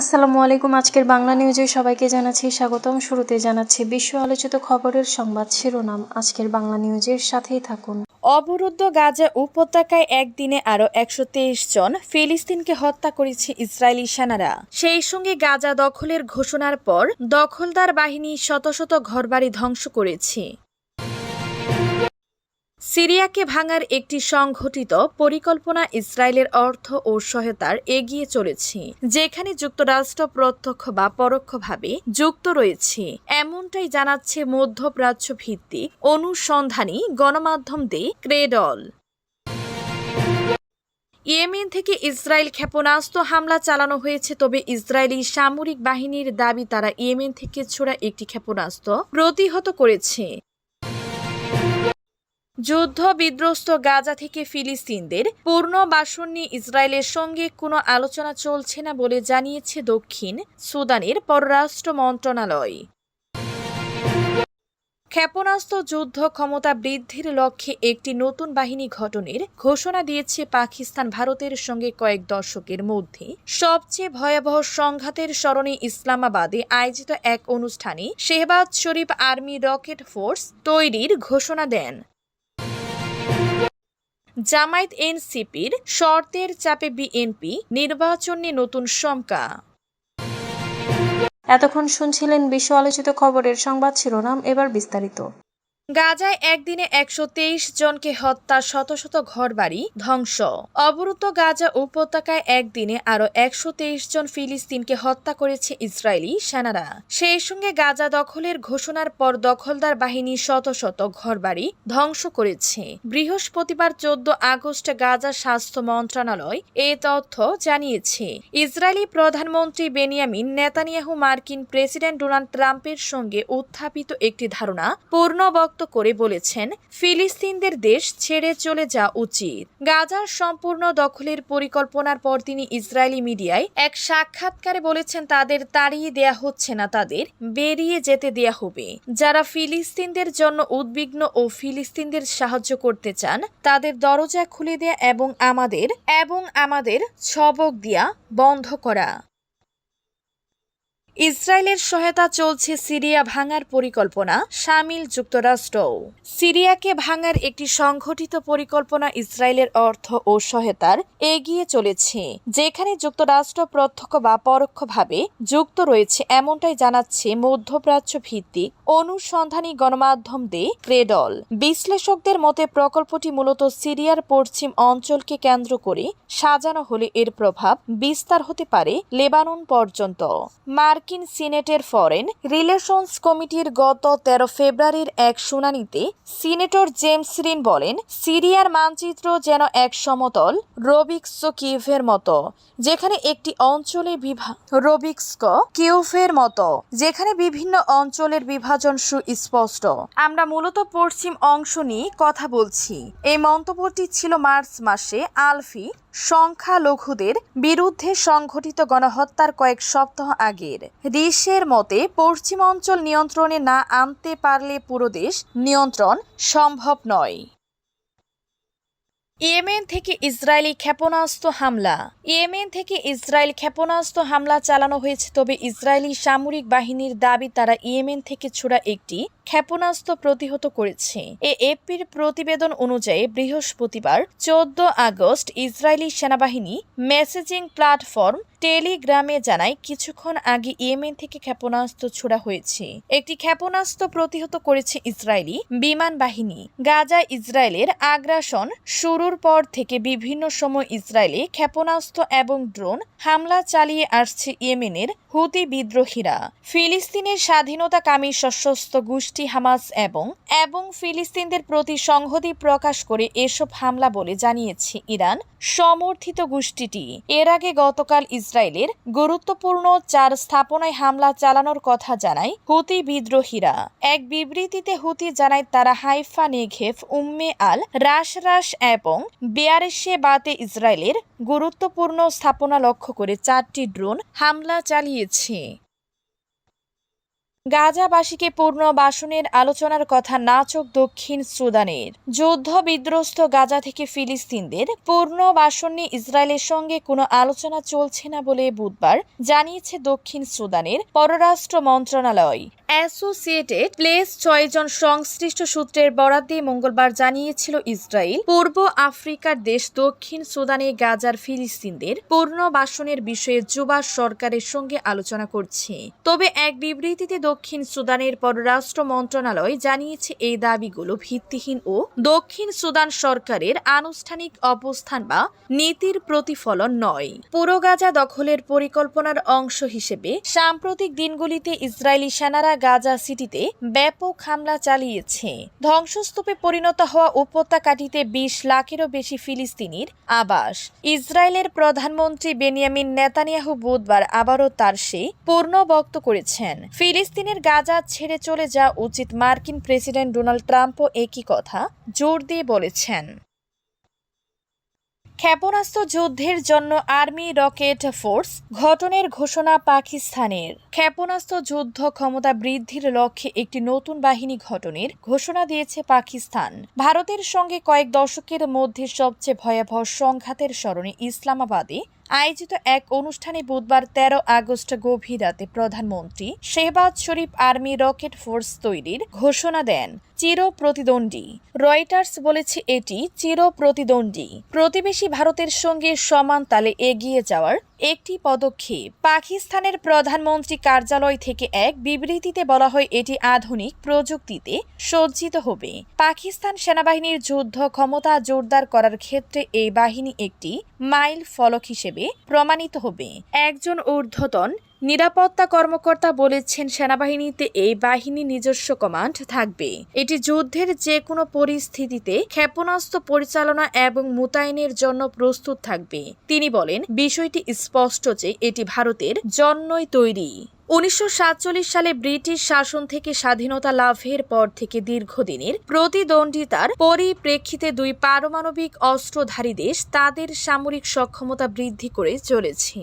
আসসালামু আলাইকুম, আজকের বাংলা নিউজে সবাইকে জানাচ্ছি স্বাগতম। শুরুতে জানাচ্ছি বিশ্ব আলোচিত খবরের সংবাদ শিরোনাম। আজকের বাংলা নিউজের সাথেই থাকুন। অবরুদ্ধ গাজা উপত্যকায় একদিনে আরও একশো তেইশ জন ফিলিস্তিনকে হত্যা করেছে ইসরায়েলি সেনারা। সেই সঙ্গে গাজা দখলের ঘোষণার পর দখলদার বাহিনী শত শত ঘরবাড়ি ধ্বংস করেছে। সিরিয়াকে ভাঙার একটি সংঘটিত পরিকল্পনা ইসরায়েলের অর্থ ও সহায়তার এগিয়ে চলেছে, যেখানে যুক্তরাষ্ট্র প্রত্যক্ষ বা পরোক্ষভাবে যুক্ত রয়েছে। এমনটাই জানাচ্ছে মধ্যপ্রাচ্য ভিত্তিক অনুসন্ধানী গণমাধ্যম দে ক্রেডল। ইয়েমেন থেকে ইসরায়েল ক্ষেপণাস্ত্র হামলা চালানো হয়েছে, তবে ইসরায়েলি সামরিক বাহিনীর দাবি, তারা ইয়েমেন থেকে ছোড়া একটি ক্ষেপণাস্ত্র প্রতিহত করেছে। যুদ্ধ বিধ্বস্ত গাজা থেকে ফিলিস্তিনদের পুনর্বাসন নিয়ে ইসরায়েলের সঙ্গে কোনো আলোচনা চলছে না বলে জানিয়েছে দক্ষিণ সুদানের পররাষ্ট্র মন্ত্রণালয়। ক্ষেপণাস্ত্র যুদ্ধ ক্ষমতা বৃদ্ধির লক্ষ্যে একটি নতুন বাহিনী গঠনের ঘোষণা দিয়েছে পাকিস্তান ভারতের সঙ্গে কয়েক দশকের মধ্যে। সবচেয়ে ভয়াবহ সংঘাতের স্মরণে ইসলামাবাদে আয়োজিত এক অনুষ্ঠানে Shehbaz Sharif army rocket force তৈরির ঘোষণা দেন। জামায়াত এনসিপির শর্তের চাপে বিএনপি নির্বাচন নিয়ে নতুন শঙ্কা। এতক্ষণ শুনছিলেন বিশ্ব আলোচিত খবরের সংবাদ শিরোনাম, এবার বিস্তারিত। গাজায় একদিনে একশো তেইশ জনকে হত্যা, শত শত ঘরবাড়ি ধ্বংস। অবরুদ্ধ গাজা উপত্যকায় একদিনে আরও একশো জন ফিলিস্তিনকে হত্যা করেছে ইসরায়েলি সেনারা। সেই সঙ্গে গাজা দখলের ঘোষণার পর দখলদার বাহিনী শত শত ঘরবাড়ি ধ্বংস করেছে। বৃহস্পতিবার চোদ্দ আগস্ট গাজা স্বাস্থ্য মন্ত্রণালয় এ তথ্য জানিয়েছে। ইসরায়েলি প্রধানমন্ত্রী বেনিয়ামিন নেতানিয়াহু মার্কিন প্রেসিডেন্ট ডোনাল্ড ট্রাম্পের সঙ্গে উত্থাপিত একটি ধারণা পূর্ণ ব্যক্ত করে বলেছেন, ফিলিস্তিনদের দেশ ছেড়ে চলে যাওয়া উচিত। গাজার সম্পূর্ণ দখলের পরিকল্পনার পর তিনি ইসরায়েলি মিডিয়ায় এক সাক্ষাৎকারে বলেছেন, তাদের তাড়িয়ে দেয়া হচ্ছে না, তাদের বেরিয়ে যেতে দেয়া হবে। যারা ফিলিস্তিনদের জন্য উদ্বিগ্ন ও ফিলিস্তিনদের সাহায্য করতে চান, তাদের দরজা খুলে দেয়া এবং আমাদের এবং আমাদের ছবক দিয়া বন্ধ করা। ইসরায়েলের সহায়তা চলছে সিরিয়া ভাঙার পরিকল্পনা, সামিল যুক্তরাষ্ট্র। সিরিয়াকে ভাঙার একটি সংঘটিত পরিকল্পনা ইসরায়েলের অর্থ ও সহায়তার এগিয়ে চলেছে, যেখানে যুক্তরাষ্ট্র প্রত্যক্ষ বা পরোক্ষভাবে যুক্ত রয়েছে এমনটাই জানাচ্ছে মধ্যপ্রাচ্য ভিত্তিক অনুসন্ধানী গণমাধ্যম দে ক্রেডল। বিশ্লেষকদের মতে, প্রকল্পটি মূলত সিরিয়ার পশ্চিম অঞ্চলকে কেন্দ্র করে সাজানো হলে এর প্রভাব বিস্তার হতে পারে লেবানন পর্যন্ত। মার্কিন সিনেটের ফরেন রিলেশনস কমিটির গত তেরো ফেব্রুয়ারির এক শুনানিতে সিনেটর জেমস রিন বলেন, সিরিয়ার মানচিত্র যেন এক সমতল রবিক্স কিউভের মতো, যেখানে একটি অঞ্চলে বিভা রবিক্স কিউভের মতো, যেখানে বিভিন্ন অঞ্চলের বিভাজন সুস্পষ্ট। আমরা মূলত পশ্চিম অংশ নিয়ে কথা বলছি। এই মন্তব্যটি ছিল মার্চ মাসে আলফি সংখ্যালঘুদের বিরুদ্ধে সংঘটিত গণহত্যার কয়েক সপ্তাহ আগের। রিসের মতে, পশ্চিমাঞ্চল নিয়ন্ত্রণে না আনতে পারলে পুরো দেশ নিয়ন্ত্রণ সম্ভব নয়। ইয়েমেন থেকে ইসরায়েলি ক্ষেপণাস্ত্র হামলা। ইয়েমেন থেকে ইসরায়েল ক্ষেপণাস্ত্র হামলা চালানো হয়েছে, তবে ইসরায়েলি সামরিক বাহিনীর দাবি, তারা ইয়েমেন থেকে ছোড়া একটি ক্ষেপণাস্ত্র প্রতিহত করেছে। এ এপির প্রতিবেদন অনুযায়ী বৃহস্পতিবার চোদ্দ আগস্ট ইসরায়েলি সেনাবাহিনী মেসেজিং প্ল্যাটফর্ম টেলিগ্রামে জানায়, কিছুক্ষণ আগে ইয়েমেন থেকে ক্ষেপণাস্ত্র ছোড়া হয়েছে। একটি ক্ষেপণাস্ত্র প্রতিহত করেছে ইসরায়েলি বিমান বাহিনী। গাজা ইসরায়েলের আগ্রাসন শুরুর পর থেকে বিভিন্ন সময় ইসরায়েলে ক্ষেপণাস্ত্র এবং ড্রোন হামলা চালিয়ে আসছে ইয়েমেনের হুতি বিদ্রোহীরা। ফিলিস্তিনের স্বাধীনতাকামী সশস্ত্র গোষ্ঠী হামাস এবং এবং ফিলিস্তিনদের প্রতি সংহতি প্রকাশ করে এসব হামলা বলে জানিয়েছে ইরান সমর্থিত গোষ্ঠীটি। এর আগে গতকাল ইসরায়েলের গুরুত্বপূর্ণ চার স্থাপনায় হামলা চালানোর কথা জানায় হুতি বিদ্রোহীরা। এক বিবৃতিতে হুতি জানায় তারা হাইফা নেঘেফ, উম্মে আল রাস রাস এবং বেয়ারেশে বাতে ইসরায়েলের গুরুত্বপূর্ণ স্থাপনা লক্ষ্য করে চারটি ড্রোন হামলা চালিয়েছে। গাজাবাসীকে পূর্ণ বাসনের আলোচনার কথা নাচক দক্ষিণ সুদানের। যুদ্ধ বিধ্বস্ত গাজা থেকে ফিলিস্তিনদের পূর্ণ বাসন নিয়ে ইসরায়েলের সঙ্গে কোনো আলোচনা চলছে না বলে বুধবার জানিয়েছে দক্ষিণ সুদানের পররাষ্ট্র মন্ত্রণালয়। অ্যাসোসিয়েটেড প্লেস ছয়জন সংশ্লিষ্ট সূত্রের বরাদ দিয়ে মঙ্গলবার জানিয়েছিল ইসরায়েল, পূর্ব আফ্রিকার দেশ দক্ষিণ সুদানে গাজার ফিলিস্তিনদের পুনর্বাসনের বিষয়ে যুবা সরকারের সঙ্গে আলোচনা করছে। তবে এক বিবৃতিতে দক্ষিণ সুদানের পররাষ্ট্র মন্ত্রণালয় জানিয়েছে এই দাবিগুলো ভিত্তিহীন ও দক্ষিণ সুদান সরকারের আনুষ্ঠানিক অবস্থান বা নীতির প্রতিফলন নয়। পুরো গাজা দখলের পরিকল্পনার অংশ হিসেবে সাম্প্রতিক দিনগুলিতে ইসরায়েলি সেনারা গাজা সিটিতে ব্যাপক হামলা চালিয়েছে। ধ্বংসস্তূপে পরিণত হওয়া উপত্যকাটিতে বিশ লাখেরও বেশি ফিলিস্তিনির আবাস। ইসরায়েলের প্রধানমন্ত্রী বেনিয়ামিন নেতানিয়াহু বুধবার আবারও তার সে পূর্ণ বক্ত করেছেন ফিলিস্তিনের গাজা ছেড়ে চলে যাওয়া উচিত মার্কিন প্রেসিডেন্ট ডোনাল্ড ট্রাম্পও একই কথা, জোর দিয়ে বলেছেন। ক্ষেপণাস্ত্র যুদ্ধের জন্য আর্মি রকেট ফোর্স ঘটনের ঘোষণা পাকিস্তানের। ক্ষেপণাস্ত্র যুদ্ধ ক্ষমতা বৃদ্ধির লক্ষ্যে একটি নতুন বাহিনী ঘটনের ঘোষণা দিয়েছে পাকিস্তান। ভারতের সঙ্গে কয়েক দশকের মধ্যে সবচেয়ে ভয়াবহ সংঘাতের স্মরণে ইসলামাবাদে আয়োজিত এক অনুষ্ঠানে বুধবার তেরো আগস্ট গভীর রাতে প্রধানমন্ত্রী Shehbaz Sharif army rocket force তৈরির ঘোষণা দেন। চির প্রতিদ্বন্দ্বী রয়টার্স বলেছে এটি চির প্রতিদ্বন্দ্বী প্রতিবেশী ভারতের সঙ্গে সমান তালে এগিয়ে যাওয়ার একটি পদক্ষেপ। পাকিস্তানের প্রধানমন্ত্রী কার্যালয় থেকে এক বিবৃতিতে বলা হয়, এটি আধুনিক প্রযুক্তিতে সজ্জিত হবে। পাকিস্তান সেনাবাহিনীর যুদ্ধ ক্ষমতা জোরদার করার ক্ষেত্রে এই বাহিনী একটি মাইল ফলক হিসেবে প্রমাণিত হবে। একজন ঊর্ধ্বতন নিরাপত্তা কর্মকর্তা বলেছেন সেনাবাহিনীতে এই বাহিনী নিজস্ব কমান্ড থাকবে। এটি যুদ্ধের যে কোনো পরিস্থিতিতে ক্ষেপণাস্ত্র পরিচালনা এবং মোতায়েনের জন্য প্রস্তুত থাকবে। তিনি বলেন, বিষয়টি স্পষ্ট যে এটি ভারতের জন্যই তৈরি। উনিশশো সাতচল্লিশ সালে ব্রিটিশ শাসন থেকে স্বাধীনতা লাভের পর থেকে দীর্ঘদিনের প্রতিদ্বন্দ্বিতার পরিপ্রেক্ষিতে দুই পারমাণবিক অস্ত্রধারী দেশ তাদের সামরিক সক্ষমতা বৃদ্ধি করে চলেছে।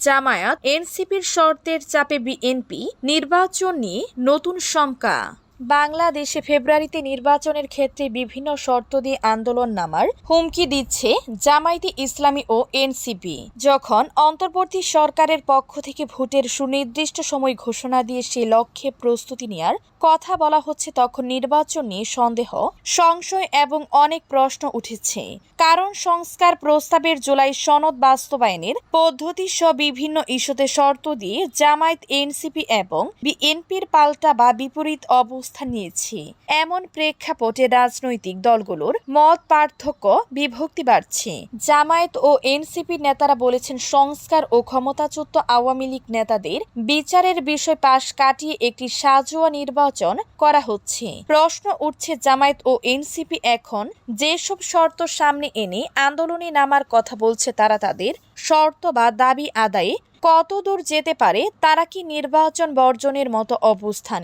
জামায়াত এনসিপির শর্তের চাপে বিএনপি নির্বাচন নিয়ে নতুন শঙ্কা। বাংলাদেশে ফেব্রুয়ারিতে নির্বাচনের ক্ষেত্রে বিভিন্ন শর্ত দিয়ে আন্দোলন নামার হুমকি দিচ্ছে জামায়াতে ইসলামী ও এনসিপি। যখন অন্তর্বর্তী সরকারের পক্ষ থেকে ভোটের সুনির্দিষ্ট সময় ঘোষণা দিয়ে সে লক্ষ্যে প্রস্তুতি নেয়ার কথা বলা হচ্ছে, তখন নির্বাচন নিয়ে সন্দেহ, সংশয় এবং অনেক প্রশ্ন উঠেছে। কারণ সংস্কার প্রস্তাবের জুলাই সনদ বাস্তবায়নের পদ্ধতি সহ বিভিন্ন ইস্যুতে শর্ত দিয়ে জামায়াত, এনসিপি এবং বিএনপির পাল্টা বা বিপরীত অবস্থান নিয়েছে। এমন প্রেক্ষাপটে রাজনৈতিক দলগুলোর মত পার্থক্য বিভক্তি বাড়ছে। জামায়াত ও এনসিপি নেতারা বলেছেন, সংস্কার ও ক্ষমতাচ্যুত আওয়ামী লীগ নেতাদের বিচারের বিষয় পাশ কাটিয়ে একটি সাজোয়া নির্বাচন করা হচ্ছে। প্রশ্ন উঠছে, জামায়াত ও এনসিপি এখন যেসব শর্ত সামনে এনে আন্দোলনে নামার কথা বলছে, তারা তাদের শর্ত বা দাবি আদায়ে কতদূর যেতে পারে, তারা কি নির্বাচন বর্জনের মতো অবস্থানে